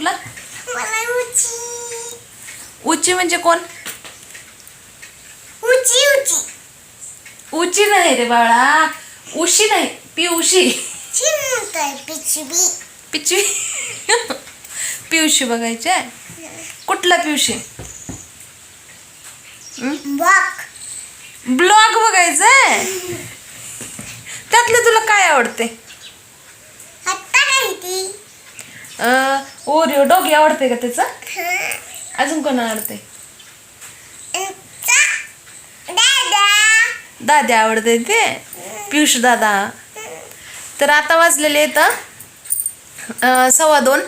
तुला? उची. म्हणजे कोण? उची उची. उची नाही रे बाळा. उशी नाही पिचबी पिचवी पिवशी बघायची कुठला बॉक ब्लॉग बघायचा आहे? त्यातलं तुला काय आवडते? ओरिओ डॉगी आवडते का त्याचा? अजून कोण आवडते दादा. दादा आवडते ते? पियुष दादा. तर आता वाजलेले आहेत अं, सव्वा दोन.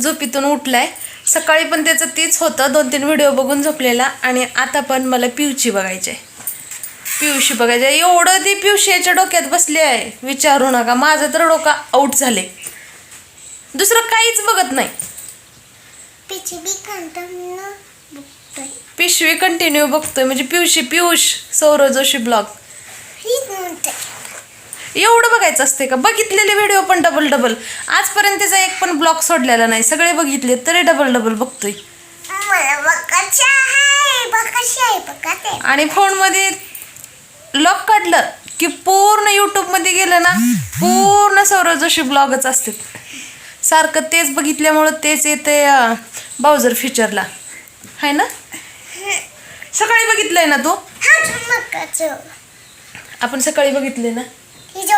झोपीतून उठलाय. सकाळी पण त्याचं तीच होतं. दोन तीन व्हिडिओ बघून झोपलेला. आणि आता पण मला पिवची बघायची आहे पिवशी बघायची. एवढं ती पिवशी याच्या डोक्यात बसली आहे. विचारू नका. माझं तर डोका आऊट झाले दुसरं काहीच बघत नाही. पिशवी कंटिन्यू बघतोय. म्हणजे पिवशी पियुष सौरव जोशी ब्लॉग एवढं बघायचं असते का? बघितलेले व्हिडिओ पण डबल डबल आजपर्यंत त्याचा एक पण ब्लॉग सोडलेला नाही. सगळे बघितले तरी डबल डबल बघतोय. आणि फोनमध्ये लॉक काढलं की पूर्ण यूट्यूबमध्ये गेलं ना पूर्ण सौरव जोशी ब्लॉगच असते सारखं तेच बघितल्यामुळं तेच येते बाउजर फीचरला आहे ना? सकाळी बघितलंय ना तू? हा आपण सकाळी बघितले ना? ही ही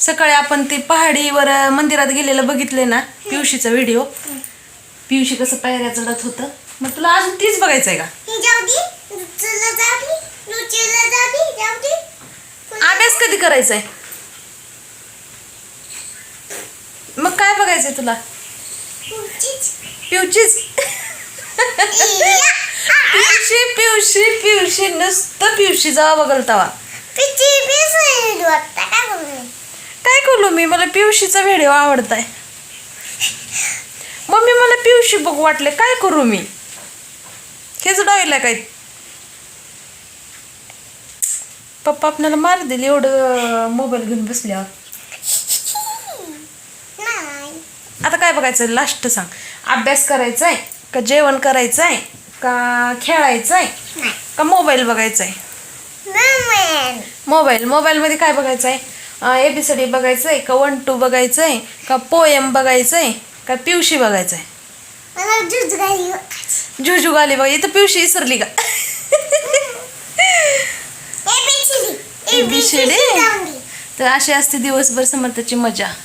सकाळी आपण ते पहाडीवर मंदिरात गेलेलं बघितले ना? पिवशीचा व्हिडिओ पिवशी कसं पायऱ्या चढत होतं? मग तुला अजून तीच बघायचं आहे का? ही अभ्यास कधी करायचा आहे मग काय बघायचंय तुला? पिवचीच. पिवशी पिवशी पिवशी नुसतं पिवशी जावा बघल तवा पिचबी सोडली वाटतं. काय करू मी? मला पिवशीचा व्हिडिओ आवडत आहे मम्मी मला पिवशी बघ वाटले. काय करू मी? हेच डायला काय पप्पा आपल्याला मार दिले एवढं मोबाईल घेऊन बसल्यावर. आता काय बघायचं? लास्ट सांग. अभ्यास करायचा आहे का जेवण करायचं आहे का खेळायचं आहे का मोबाईल बघायचा आहे मोबाईल मोबाईलमध्ये काय बघायचं आहे ए बी सी डी बघायचं आहे का वन टू बघायचं आहे का पोएम बघायचं आहे का पिवशी बघायचं आहे जुजू गाली बघा. इथं पिवशी इसरली का? एबीसीडी? तर अशी असते दिवसभर समर्थाची मजा.